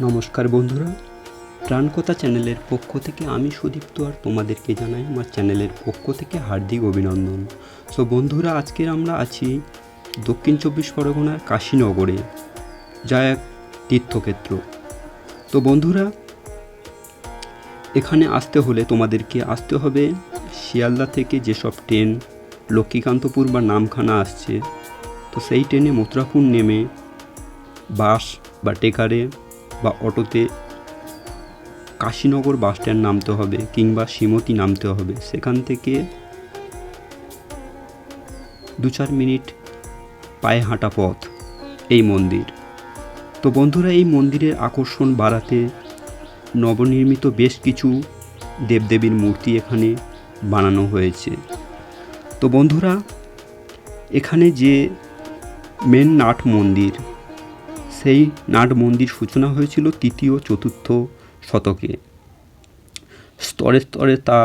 নমস্কার বন্ধুরা প্রাণকথা চ্যানেলের পক্ষ থেকে আমি সুদীপ্ত আর তোমাদেরকে জানাই আমার চ্যানেলের পক্ষ থেকে হার্দিক অভিনন্দন। সো বন্ধুরা, আজকের আমরা আছি দক্ষিণ চব্বিশ পরগনার কাশীনগরে, যা এক তীর্থক্ষেত্র। তো বন্ধুরা, এখানে আসতে হলে তোমাদেরকে আসতে হবে শিয়ালদা থেকে যেসব ট্রেন লক্ষ্মীকান্তপুর বা নামখানা আসছে, তো সেই ট্রেনে মথুরাপুর নেমে বাস বা টেকারে বা অটোতে কাশীনগর বাস স্ট্যান্ড নামতে হবে কিংবা শ্রীমতী নামতে হবে, সেখান থেকে দু চার মিনিট পায়ে হাঁটা পথ, এই মন্দির। তো বন্ধুরা, এই মন্দিরের আকর্ষণ বাড়াতে নবনির্মিত বেশ কিছু দেবদেবীর মূর্তি এখানে বানানো হয়েছে। তো বন্ধুরা, এখানে যে মেন নাট মন্দির সেই নাট মন্দির সূচনা হয়েছিল তৃতীয়, চতুর্থ শতকে। স্তরে স্তরে তা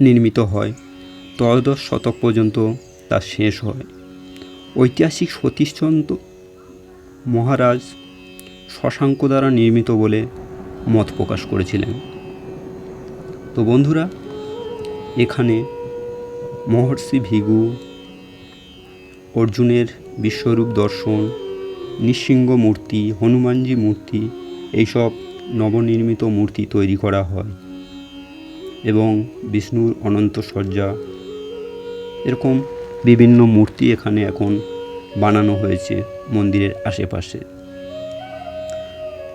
নির্মিত হয়। ত্রয়োদশ শতক পর্যন্ত তা শেষ হয়। ঐতিহাসিক সতীশচন্দ্র মহারাজ শশাঙ্ক দ্বারা নির্মিত বলে মত প্রকাশ করেছিলেন। তো বন্ধুরা, এখানে মহর্ষি ভিগু অর্জুনের বিশ্বরূপ দর্শন নৃসিংহ মূর্তি, হনুমানজি মূর্তি, এইসব নবনির্মিত মূর্তি তৈরি করা হয় এবং বিষ্ণুর অনন্ত শয্যা। এরকম বিভিন্ন মূর্তি এখানে এখন বানানো হয়েছে মন্দিরের আশেপাশে।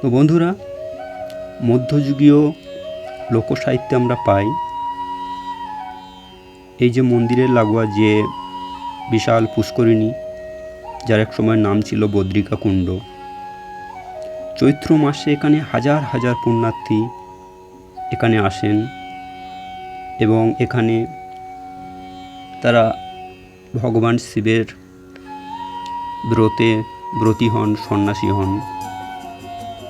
তো বন্ধুরা, মধ্যযুগীয় লোকসাহিত্যে আমরা পাই এই যে মন্দিরের লাগোয়া যে বিশাল পুষ্করিণী যার এক সময় নাম ছিল বদ্রিকা কুণ্ড। চৈত্র মাসে এখানে হাজার হাজার পুণ্যার্থী এখানে আসেন এবং এখানে তারা ভগবান শিবের ব্রতে ব্রতী হন, সন্ন্যাসী হন।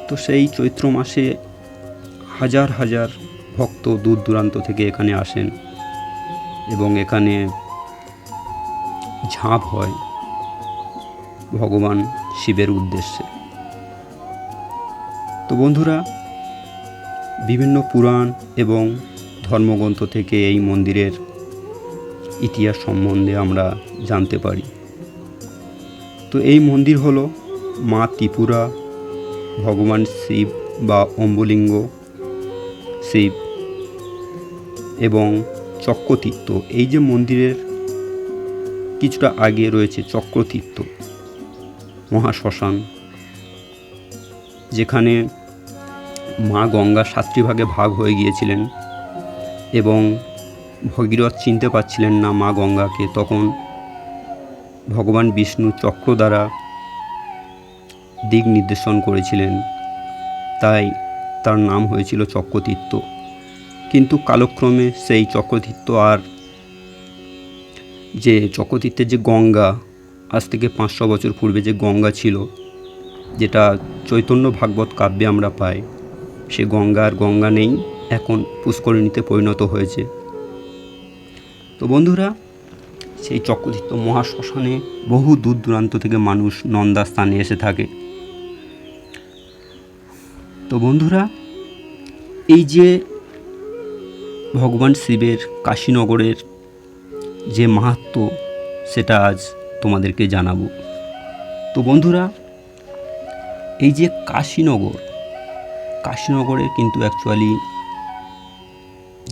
তো সেই চৈত্র মাসে হাজার হাজার ভক্ত দূর দূরান্ত থেকে এখানে আসেন এবং এখানে ঝাঁপ হয়। ভগবান শিবের উদ্দেশ্যে। তো বন্ধুরা, বিভিন্ন পুরাণ এবং ধর্মগ্রন্থ থেকে এই মন্দিরের ইতিহাস সম্বন্ধে আমরা জানতে পারি। তো এই মন্দির হলো মা ত্রিপুরা, ভগবান শিব বা অম্বলিঙ্গ, শিব এবং চক্রতীর্থ। এই যে মন্দিরের কিছুটা আগে রয়েছে চক্রতীর্থ মহাশ্মশান, যেখানে মা গঙ্গা সাতটি ভাগে ভাগ হয়ে গিয়েছিলেন এবং ভগীরথ চিনতে পারছিলেন না মা গঙ্গাকে। তখন ভগবান বিষ্ণু চক্র দ্বারা দিক নির্দেশন করেছিলেন, তাই তার নাম হয়েছিল চক্রতীর্থ। কিন্তু কালক্রমে সেই চক্রতীর্থ আর যে চক্রতীর্থের যে গঙ্গা আজ থেকে পাঁচশো বছর পূর্বে যে গঙ্গা ছিল, যেটা চৈতন্য ভাগবত কাব্যে আমরা পাই, সে গঙ্গা আর গঙ্গা নেই, এখন পুষ্করিণীতে পরিণত হয়েছে। তো বন্ধুরা, সেই চক্রতীর্থ মহাশ্মশানে বহু দূর দূরান্ত থেকে মানুষ নন্দা স্থানে এসে থাকে। তো বন্ধুরা, এই যে ভগবান শিবের কাশীনগরের যে মাহাত্ম সেটা আজ তোমাদেরকে জানাব। তো বন্ধুরা, এই যে কাশীনগর কাশীনগরের কিন্তু অ্যাকচুয়ালি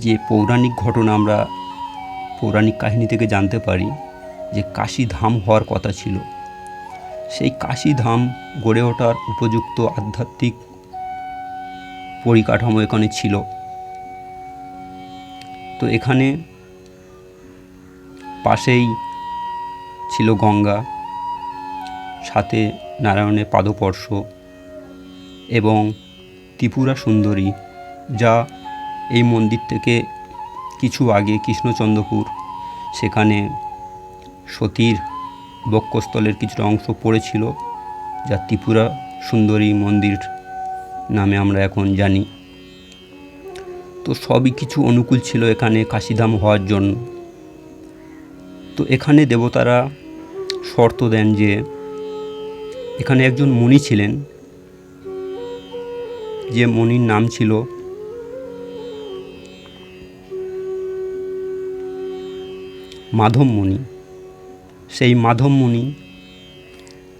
যে পৌরাণিক ঘটনা আমরা পৌরাণিক কাহিনী থেকে জানতে পারি, যে কাশীধাম হওয়ার কথা ছিল। সেই কাশীধাম গড়ে ওঠার উপযুক্ত আধ্যাত্মিক পরিকাঠামো এখানে ছিল। তো এখানে পাশেই ছিল গঙ্গা, সাথে নারায়ণের পাদপর্শ এবং ত্রিপুরা সুন্দরী, যা এই মন্দির থেকে কিছু আগে কৃষ্ণচন্দ্রপুর, সেখানে সতীর বক্ষস্থলের কিছুটা অংশ পড়েছিল, যা ত্রিপুরা সুন্দরী মন্দির নামে আমরা এখন জানি। তো সবই কিছু অনুকূল ছিল এখানে কাশিধাম হওয়ার জন্য। তো এখানে দেবতারা শর্ত দেন যে এখানে একজন মুনি ছিলেন, যে মণির নাম ছিল মাধবমণি সেই মাধবমণি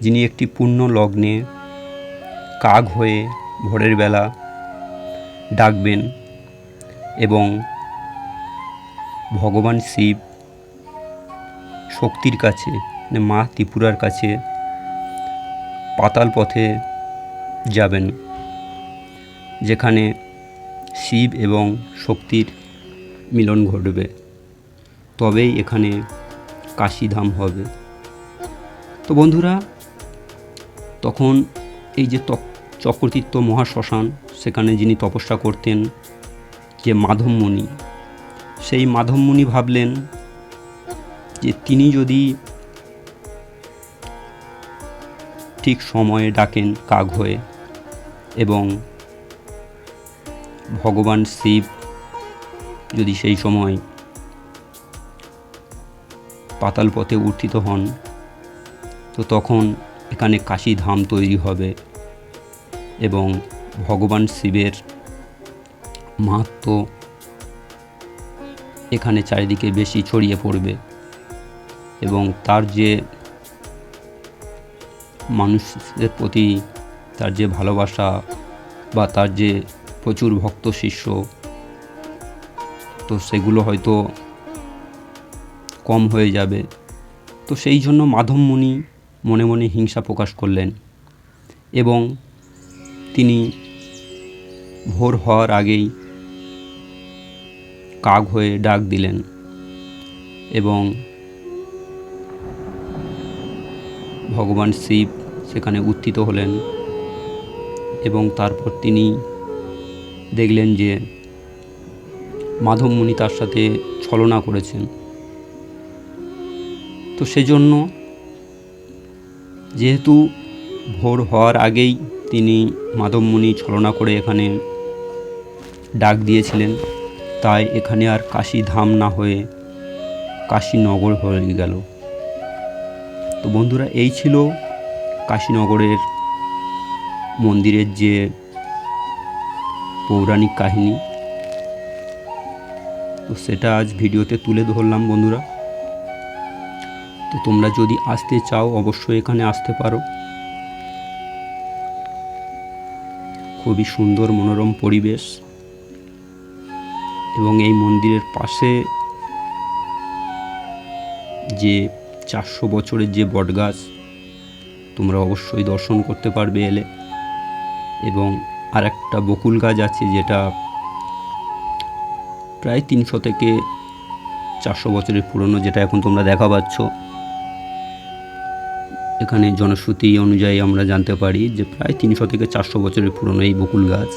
যিনি একটি পূর্ণ লগ্নে কাক হয়ে ভোরের বেলা ডাকবেন এবং ভগবান শিব শক্তির কাছে মানে মা ত্রিপুরার কাছে পাতাল পথে যাবেন, যেখানে শিব এবং শক্তির মিলন ঘটবে। তবেই এখানে কাশিধাম হবে। তো বন্ধুরা, তখন এই যে চক্রতীর্থ মহাশ্মশান, সেখানে যিনি তপস্যা করতেন যে মাধবমণি, সেই মাধবমণি ভাবলেন যে তিনি যদি ঠিক সময়ে ডাকেন কাক হয়ে এবং ভগবান শিব যদি সেই সময় পাতাল পথে উত্থিত হন, তো তখন এখানে কাশী ধাম তৈরি হবে এবং ভগবান শিবের মাহাত্ম এখানে চারিদিকে বেশি ছড়িয়ে পড়বে। এবং তার যে মানুষের প্রতি তার যে ভালোবাসা বা তার যে প্রচুর ভক্ত শিষ্য, তো সেগুলো হয়তো কম হয়ে যাবে। তো সেই জন্য মাধবমণি মনে মনে হিংসা প্রকাশ করলেন এবং তিনি ভোর হওয়ার আগেই কাক হয়ে ডাক দিলেন এবং ভগবান শিব সেখানে উত্থিত হলেন এবং তারপর তিনি দেখলেন যে মাধবমণি তার সাথে ছলনা করেছেন। তো সেজন্য যেহেতু ভোর হওয়ার আগেই তিনি মাধবমণি ছলনা করে এখানে ডাক দিয়েছিলেন, তাই এখানে আর কাশী ধাম না হয়ে কাশীনগর হয়ে গেল। তো বন্ধুরা, এই ছিল কাশীনগরের মন্দিরের যে পৌরাণিক কাহিনী। তো সেটা আজ ভিডিওতে তুলে ধরলাম বন্ধুরা। তো তোমরা যদি আসতে চাও, অবশ্যই এখানে আসতে পারো। খুবই সুন্দর মনোরম পরিবেশ। এবং এই মন্দিরের পাশে যে চারশো বছরের যে বটগাছ, তোমরা অবশ্যই দর্শন করতে পারবে এলে। এবং আর একটা বকুল গাছ আছে যেটা প্রায় তিনশো থেকে চারশো বছরের পুরনো, যেটা এখন তোমরা দেখা পাচ্ছ। এখানে জনশ্রুতি অনুযায়ী আমরা জানতে পারি যে প্রায় তিনশো থেকে চারশো বছরের পুরনো এই বকুল গাছ।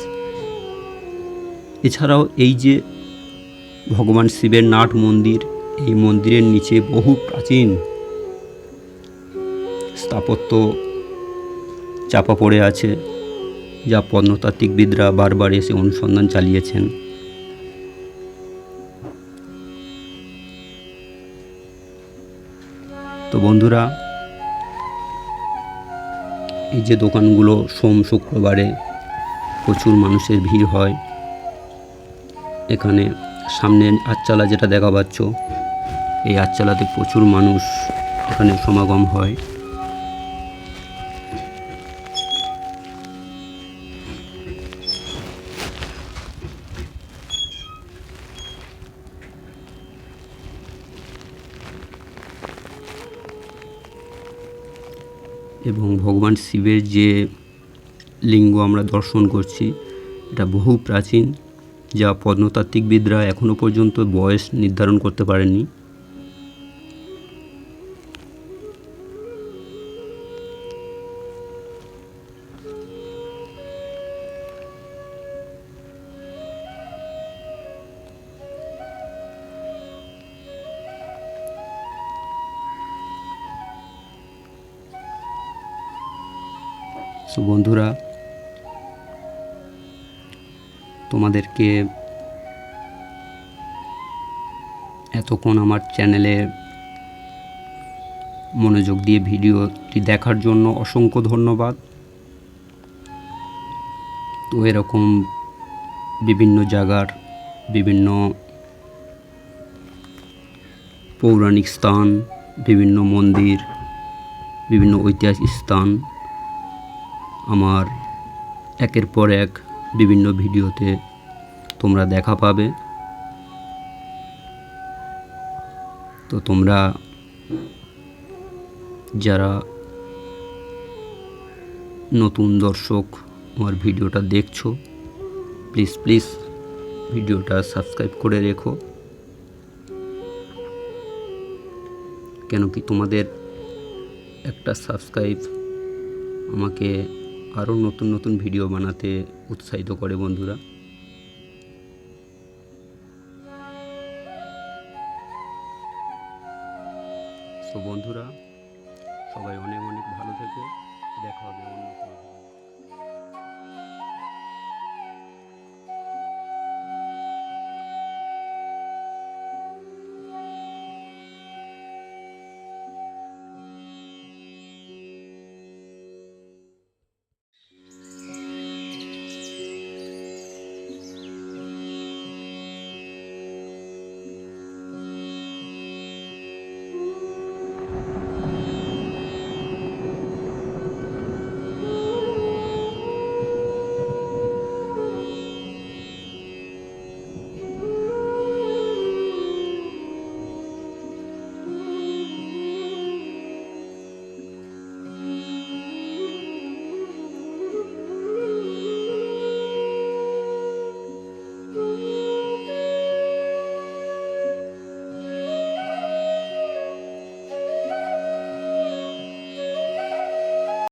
এছাড়াও এই যে ভগবান শিবের নাট মন্দির, এই মন্দিরের নিচে বহু প্রাচীন স্থাপত্য চাপা পড়ে আছে, যা প্রত্নতাত্ত্বিকবিদরা বারবার এসে অনুসন্ধান চালিয়েছেন। তো বন্ধুরা, এই যে দোকানগুলো সোম শুক্রবারে প্রচুর মানুষের ভিড় হয়, এখানে সামনে আটচালা যেটা দেখা পাচ্ছ, এই আটচালাতে প্রচুর মানুষ এখানে সমাগম হয়। এবং ভগবান শিবের যে লিঙ্গ আমরা দর্শন করছি, এটা বহু প্রাচীন, যা প্রত্নতাত্ত্বিকবিদরা এখনও পর্যন্ত বয়স নির্ধারণ করতে পারেননি। সো বন্ধুরা, তোমাদেরকে এতক্ষণ আমার চ্যানেলে মনোযোগ দিয়ে ভিডিওটি দেখার জন্য অসংখ্য ধন্যবাদ। তো এরকম বিভিন্ন জায়গার বিভিন্ন পৌরাণিক স্থান, বিভিন্ন মন্দির, বিভিন্ন ঐতিহাসিক স্থান আমার একের পর এক বিভিন্ন ভিডিওতে তোমরা দেখা পাবে। তো তোমরা যারা নতুন দর্শক আমার ভিডিওটা দেখছ প্লিজ প্লিজ ভিডিওটা সাবস্ক্রাইব করে রেখো। কেন কি তোমাদের একটা সাবস্ক্রাইব আমাকে আরও নতুন নতুন ভিডিও বানাতে উৎসাহিত করে বন্ধুরা। তো বন্ধুরা, সবাই অনেক অনেক ভালো থেকো। দেখা হবে অন্য